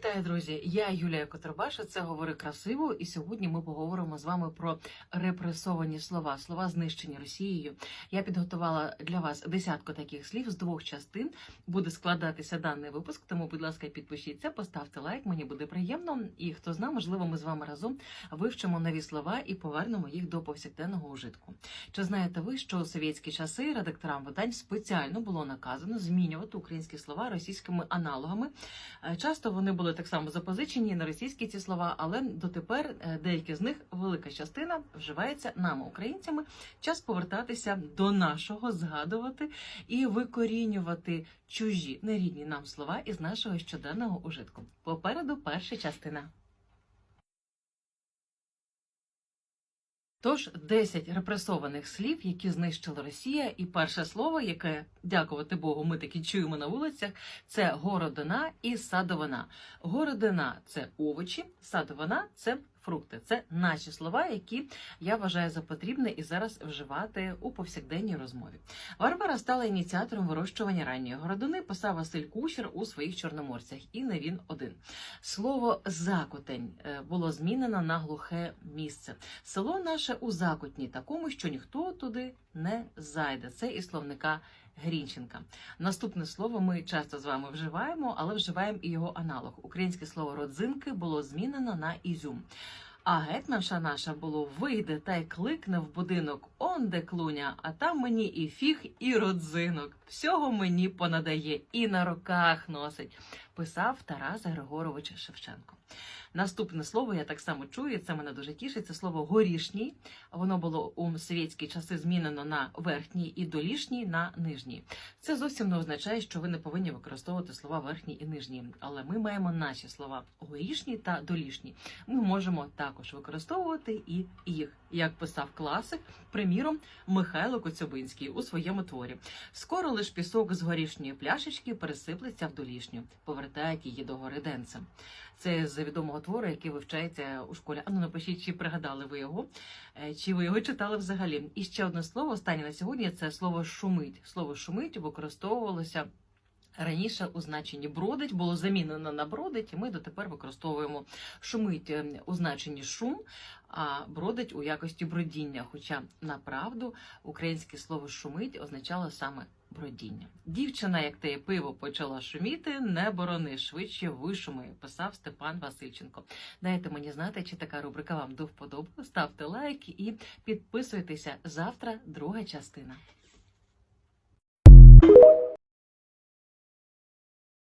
Вітаю, друзі! Я Юлія Котробаша. Це говори красиво. І сьогодні ми поговоримо з вами про репресовані слова, слова знищені Росією. Я підготувала для вас десятку таких слів з двох частин. Буде складатися даний випуск. Тому, будь ласка, підпишіться, поставте лайк. Мені буде приємно. І хто знає, можливо, ми з вами разом вивчимо нові слова і повернемо їх до повсякденного ужитку. Чи знаєте ви, що у совєтські часи редакторам видань спеціально було наказано змінювати українські слова російськими аналогами? Е, Часто вони були так само запозичені на російські ці слова, але дотепер е, деякі з них велика частина вживається нами, українцями. Час повертатися до нашого, згадувати і викорінювати чужі нерідні нам слова із нашого щоденного ужитку. Попереду перша частина. Тож 10 репресованих слів, які знищила Росія, і перше слово, яке, дякувати Богу, ми таки чуємо на вулицях, це городина і садовина. Городина це овочі, садовина це фрукти. Це наші слова, які я вважаю за потрібне і зараз вживати у повсякденній розмові. Варвара стала ініціатором вирощування ранньої городини, писав Василь Кучер у своїх чорноморцях, і не він один. Слово закутень е, було змінено на глухе місце. Село наше у закутні, такому, що ніхто туди не зайде. Це із словника Грінченка. Наступне слово ми часто з вами вживаємо, але вживаємо і його аналог. Українське слово родзинки було змінено на ізюм. А гетьманша наша було вийде та й кликне в будинок он де клуня, а там мені і фіг, і родзинок. Всього мені понадає і на руках носить, писав Тарас Григорович Шевченко. Наступне слово я так само чую, це мене дуже тішить. Це слово горішній. Воно було у совєтські часи змінено на верхній і долішній на нижній. Це зовсім не означає, що ви не повинні використовувати слова верхній і нижній. Але ми маємо наші слова горішній та долішній. Ми можемо також використовувати і їх, як писав класик, приміром Михайло Коцюбинський у своєму творі. Скоро лиш пісок з горішньої пляшечки пересиплеться в долішню, повертають її є гори денцем. Це з відомого твору, який вивчається у школі. Ану, напишіть, чи пригадали ви його, е, чи ви його читали взагалі. І ще одне слово останнє на сьогодні це слово шумить. Слово шумить використовувалося. Раніше у значенні бродить було замінено на бродить, і ми дотепер використовуємо шумить е, у значенні шум, а бродить у якості бродіння. Хоча направду українське слово шумить означало саме бродіння. Дівчина, як те пиво почала шуміти, не борони швидше вишумує, писав Степан Васильченко. Дайте мені знати, чи така рубрика вам до вподоби. Ставте лайк і підписуйтеся завтра. Друга частина.